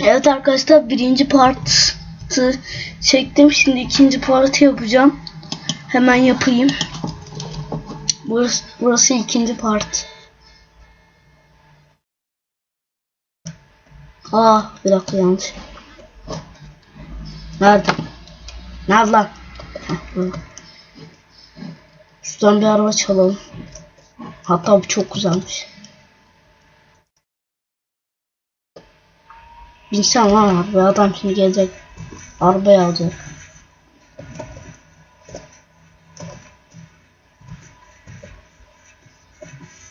Evet arkadaşlar birinci partı çektim. Şimdi ikinci partı yapacağım. Hemen yapayım. Burası, burası ikinci part. Aa bir dakika yanlış. Nerede? Nerede lan? Şuradan bir araba çalalım. Hatta bu çok güzelmiş. Binsem lan abi adam şimdi gelecek. Arabayı alacak.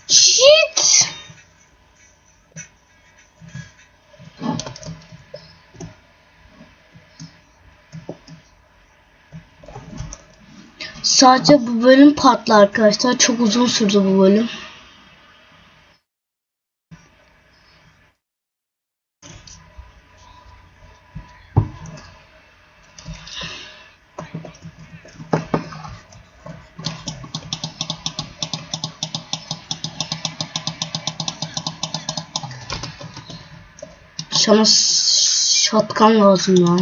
Shit! Sadece bu bölüm patlı arkadaşlar. Çok uzun sürdü bu bölüm. Sana şatkan lazım ya.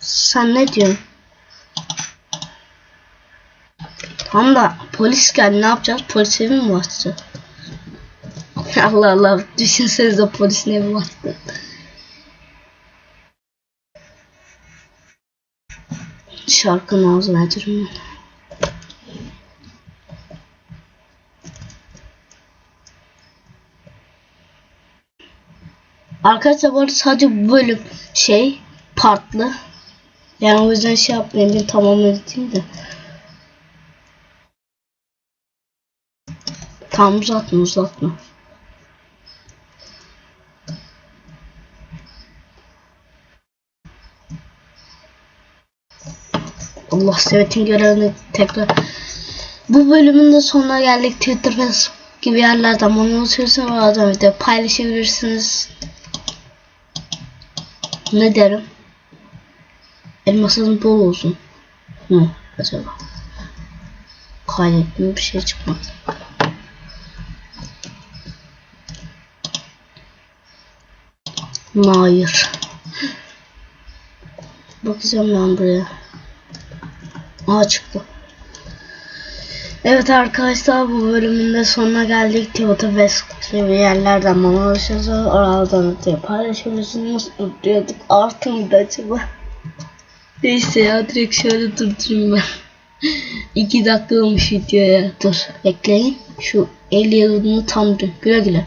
Sen ne diyorsun? Tam da polis geldi ne yapacağız? Polis evi mi bastı? Allah Allah düşünsenize polisin evi bastı. Şarkının ağzına edeceğim Arkadaşlar bu arada sadece bu bölüm şey partlı. Yani o yüzden şey yapmayayım bir tamam edeyim de. Tam uzatma uzatma. Allah sevetin görevini tekrar. Bu bölümün de sonuna geldik. Twitter, Facebook gibi yerlerden bunu unutuyorsunuz. Oradan video paylaşabilirsiniz. Ne derim? Elmasın bol olsun. Hı, acaba. Kaydettiğim bir şey çıkmadı. Hayır. Bakacağım ben buraya. Aa çıktı. Evet arkadaşlar bu bölümün de sonuna geldik. Twitter, Facebook gibi yerlerden bana ulaşıyorsunuz. Oralardan da paylaşabilirsiniz. Diyorduk artı mıydı acaba? Neyse ya direkt şöyle durdurayım ben. 2 dakika olmuş video ya. Dur bekleyin. Şu el yazını tam dön. Güle güle.